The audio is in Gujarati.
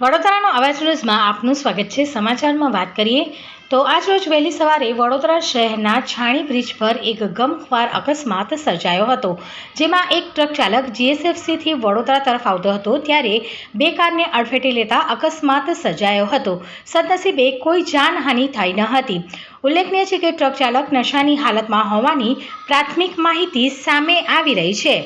વડોદરાનો અવાજ ન્યૂઝમાં આપનું સ્વાગત છે. સમાચારમાં વાત કરીએ તો આજરોજ વહેલી સવારે વડોદરા શહેરના છાણી બ્રિજ પર એક ગમખ્વાર અકસ્માત સર્જાયો હતો, જેમાં એક ટ્રક ચાલક જીએસએફસીથી વડોદરા તરફ આવતો હતો, ત્યારે બે કારને અડફેટે લેતા અકસ્માત સર્જાયો હતો. સદનસીબે કોઈ જાનહાનિ થઈ ન હતી. ઉલ્લેખનીય છે કે ટ્રક ચાલક નશાની હાલતમાં હોવાની પ્રાથમિક માહિતી સામે આવી રહી છે.